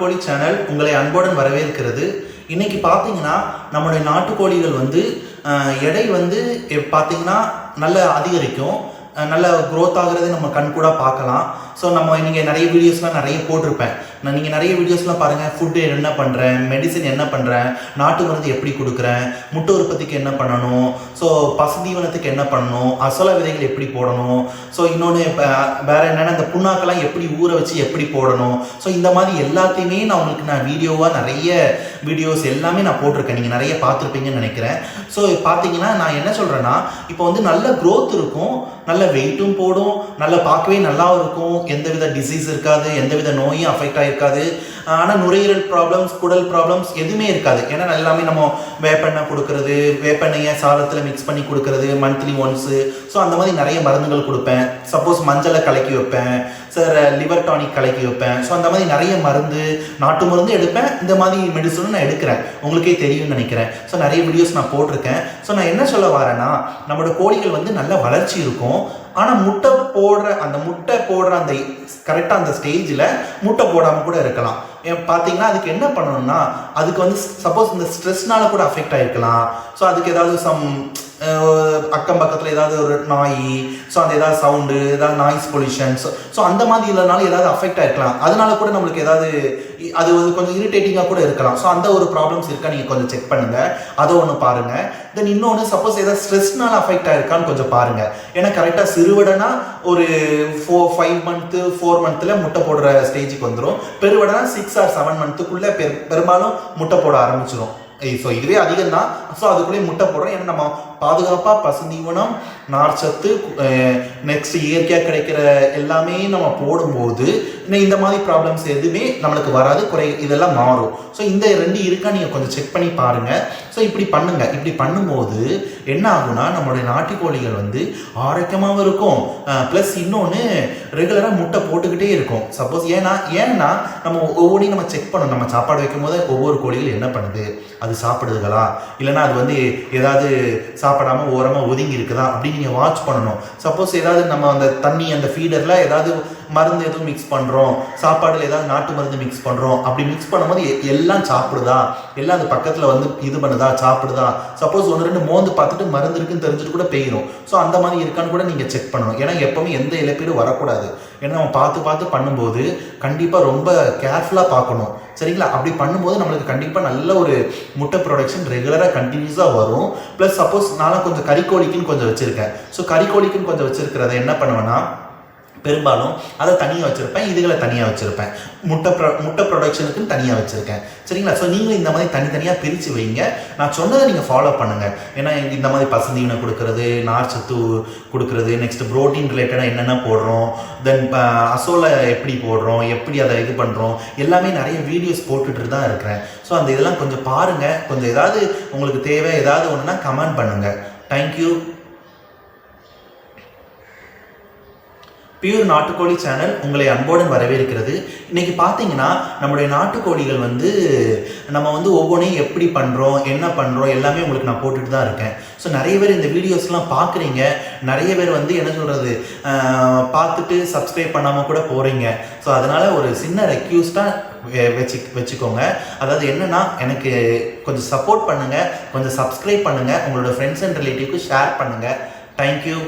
கோழி சேனல் உங்களை அன்புடன் வரவேற்கிறது. இன்னைக்கு பார்த்தீங்கன்னா நம்முடைய நாட்டுக்கோழிகள் வந்து எடை வந்து பார்த்தீங்கன்னா நல்ல அதிகரிக்கும். நல்ல க்ரோத் ஆகிறதை நம்ம கண்கூட பார்க்கலாம். ஸோ நம்ம நீங்கள் நிறைய வீடியோஸ்லாம் நிறைய போட்டிருப்பேன். நான் நீங்கள் நிறைய வீடியோஸ்லாம் பாருங்கள் ஃபுட்டு என்ன பண்ணுறேன் மெடிசன் என்ன பண்ணுறேன் நாட்டு மருந்து எப்படி கொடுக்குறேன் முட்டை உற்பத்திக்கு என்ன பண்ணணும்? ஸோ பசுதீவனத்துக்கு என்ன பண்ணணும்? அசல விதைகள் எப்படி போடணும்? ஸோ இன்னொன்று வேறு என்னென்ன இந்த புண்ணாக்கெல்லாம் எப்படி ஊற வச்சு எப்படி போடணும்? ஸோ இந்த மாதிரி எல்லாத்தையுமே நான் உங்களுக்கு நான் வீடியோவாக நிறைய வீடியோஸ் எல்லாமே நான் போட்டிருக்கேன். நீங்கள் நிறைய பார்த்துருப்பீங்கன்னு நினைக்கிறேன். ஸோ பார்த்தீங்கன்னா நான் என்ன சொல்கிறேன்னா இப்போ வந்து நல்ல க்ரோத் இருக்கும். நல்ல வெயிட்டும் போடும். நல்ல பார்க்கவே நல்லாவும் இருக்கும். எந்தவித டிசீஸ் இருக்காது எந்தவித நோயும் அஃபெக்ட் ஆகிருக்காது ஆனால் நுரையீரல் ப்ராப்ளம்ஸ் குடல் ப்ராப்ளம்ஸ் எதுவுமே இருக்காது. ஏன்னா எல்லாமே நம்ம வேப்பெண்ணெய் கொடுக்கறது வேப்பெண்ணெயை சாதத்தில் மிக்ஸ் பண்ணி கொடுக்கறது மந்த்லி ஒன்ஸு ஸோ அந்த மாதிரி நிறைய மருந்துகள் கொடுப்பேன். சப்போஸ் மஞ்சளை கலக்கி வைப்பேன். சார் லிவர் டானிக் கலக்கி வைப்பேன். ஸோ அந்த மாதிரி நிறைய மருந்து நாட்டு மருந்து எடுப்பேன். இந்த மாதிரி மெடிசனும் நான் எடுக்கிறேன். உங்களுக்கே தெரியும்னு நினைக்கிறேன். ஸோ நிறைய வீடியோஸ் நான் போட்டிருக்கேன். ஸோ நான் என்ன சொல்ல வரேன்னா நம்மளோட கோழிகள் வந்து நல்ல வளர்ச்சி இருக்கும். ஆனால் முட்டை போடுற அந்த முட்டை போடுற அந்த கரெக்டாக அந்த ஸ்டேஜில் முட்டை போடாமல் கூட இருக்கலாம். ஏன் பார்த்தீங்கன்னா அதுக்கு என்ன பண்ணணும்னா அதுக்கு வந்து சப்போஸ் இந்த ஸ்ட்ரெஸ்னால கூட அஃபெக்ட் ஆகிருக்கலாம் ஸோ அதுக்கு ஏதாவது சம் அக்கம் பக்கத்தில் ஏதாவது ஒரு நாய் ஸோ அந்த ஏதாவது சவுண்டு ஏதாவது நாய்ஸ் பொல்யூஷன்ஸ் ஸோ அந்த மாதிரி இல்லைனாலும் ஏதாவது அஃபெக்ட் ஆகிருக்கலாம் அதனால கூட நம்மளுக்கு ஏதாவது இ- அது வந்து கொஞ்சம் இரிட்டேட்டிங்காக கூட இருக்கலாம். ஸோ அந்த ஒரு ப்ராப்ளம்ஸ் இருக்கா நீங்கள் கொஞ்சம் செக் பண்ணுங்கள் அதை ஒன்று பாருங்க. தென் இன்னொன்று சப்போஸ் ஏதாவது ஸ்ட்ரெஸ்னால அஃபெக்ட் ஆயிருக்கான்னு கொஞ்சம் பாருங்கள் ஏன்னா கரெக்டாக சிறுவடனா ஒரு ஃபோர் ஃபைவ் மந்த்து ஃபோர் மந்த்தில் முட்டை போடுற ஸ்டேஜுக்கு வந்துடும் பெருவடனா சிக்ஸ் ஆர் செவன் மந்த்துக்குள்ளே பெரும்பாலும் முட்டை போட ஆரம்பிச்சிடும் ஸோ இதுவே அதிகம் தான் ஸோ அதுக்குள்ளேயே முட்டை போடுறோம். ஏன்னா நம்ம பாதுகாப்பாக பசுநீவனம் நார்ச்சத்து நெக்ஸ்ட் இயற்கையாக கிடைக்கிற எல்லாமே நம்ம போடும்போது இந்த மாதிரி ப்ராப்ளம்ஸ் எதுவுமே நம்மளுக்கு வராது குறை இதெல்லாம் மாறும். ஸோ இந்த ரெண்டு இருக்கா நீங்கள் கொஞ்சம் செக் பண்ணி பாருங்கள் ஸோ இப்படி பண்ணுங்கள் இப்படி பண்ணும்போது என்ன ஆகும்னா நம்மளுடைய நாட்டுக்கோழிகள் வந்து ஆரோக்கியமாகவும் இருக்கும். ப்ளஸ் இன்னொன்று ரெகுலராக முட்டை போட்டுக்கிட்டே இருக்கும். சப்போஸ் ஏன்னா ஏன்னா நம்ம ஒவ்வொன்றையும் நம்ம செக் பண்ணணும். நம்ம சாப்பாடு வைக்கும் போது ஒவ்வொரு கோழிகள் என்ன பண்ணுது? அது சாப்பிடுதுகளா? இல்லைன்னா அது வந்து ஏதாவது சாப்பிடாம ஓரமாக ஒதுங்கி இருக்குதா? அப்படின்னு நீங்கள் வாட்ச் பண்ணணும். சப்போஸ் ஏதாவது நம்ம அந்த தண்ணி அந்த ஃபீடரில் ஏதாவது மருந்து எதுவும் மிக்ஸ் பண்ணுறோம் சாப்பாடில் ஏதாவது நாட்டு மருந்து மிக்ஸ் பண்ணுறோம் அப்படி மிக்ஸ் பண்ணும்போது எல்லாம் சாப்பிடுதா? எல்லாம் அது பக்கத்தில் வந்து இது பண்ணுதா? சாப்பிடுதா? சப்போஸ் ஒன்று ரெண்டு மோந்து பார்த்துட்டு மருந்து இருக்குன்னு தெரிஞ்சுட்டு கூட பெய்யும். ஸோ அந்த மாதிரி இருக்கான்னு கூட நீங்கள் செக் பண்ணணும். ஏன்னா எப்பவுமே எந்த இழப்பீடும் வரக்கூடாது. ஏன்னா நம்ம பார்த்து பார்த்து பண்ணும்போது கண்டிப்பாக ரொம்ப கேர்ஃபுல்லாக பார்க்கணும். சரிங்களா? அப்படி பண்ணும்போது நம்மளுக்கு கண்டிப்பாக நல்ல ஒரு முட்டை ப்ரொடக்ஷன் ரெகுலராக கண்டினியூஸாக வரும். ப்ளஸ் சப்போஸ் நான் கொஞ்சம் கறிக்கோழிக்குன்னு கொஞ்சம் வச்சுருக்கேன். ஸோ கறிக்கோழிக்குன்னு கொஞ்சம் வச்சுருக்கிறத என்ன பண்ணுவேன்னா பெரும்பாலும் அதை தனியாக வச்சுருப்பேன் இதுகளை தனியாக வச்சுருப்பேன். முட்டை ப்ரொ முட்டை ப்ரொடக்ஷனுக்குன்னு தனியாக வச்சுருக்கேன். சரிங்களா? ஸோ நீங்களும் இந்த மாதிரி தனித்தனியாக பிரித்து வைங்க. நான் சொன்னதை நீங்கள் ஃபாலோ பண்ணுங்கள் ஏன்னா இந்த மாதிரி பசுந்தீவனை கொடுக்கறது நார்ச்சத்து கொடுக்கறது நெக்ஸ்ட் ப்ரோட்டீன் ரிலேட்டடாக என்னென்ன போடுறோம் தென் அசோலை எப்படி போடுறோம் எப்படி அதை இது பண்ணுறோம் எல்லாமே நிறைய வீடியோஸ் போட்டுட்டு தான் இருக்கிறேன். ஸோ அந்த இதெல்லாம் கொஞ்சம் பாருங்கள் கொஞ்சம் ஏதாவது உங்களுக்கு தேவை ஏதாவது ஒன்றுனா கமெண்ட் பண்ணுங்கள் தேங்க்யூ பியூர் நாட்டுக்கோழி சேனல் உங்களை அன்போடன் வரவேற்கிறது. இன்றைக்கி பார்த்தீங்கன்னா நம்முடைய நாட்டுக்கோழிகள் வந்து நம்ம வந்து ஒவ்வொன்றையும் எப்படி பண்ணுறோம் என்ன பண்ணுறோம் எல்லாமே உங்களுக்கு நான் போட்டுட்டு தான் இருக்கேன். ஸோ நிறைய பேர் இந்த வீடியோஸ்லாம் பார்க்குறீங்க நிறைய பேர் வந்து என்ன சொல்கிறது பார்த்துட்டு சப்ஸ்கிரைப் பண்ணாமல் கூட போகிறீங்க ஸோ அதனால் ஒரு சின்ன ரெக்யூஸ்டாக வச்சு வச்சுக்கோங்க. அதாவது என்னன்னா எனக்கு கொஞ்சம் சப்போர்ட் பண்ணுங்கள் கொஞ்சம் சப்ஸ்கிரைப் பண்ணுங்கள் உங்களோட ஃப்ரெண்ட்ஸ் அண்ட் ரிலேட்டிவ்க்கு ஷேர் பண்ணுங்கள் தேங்க்யூ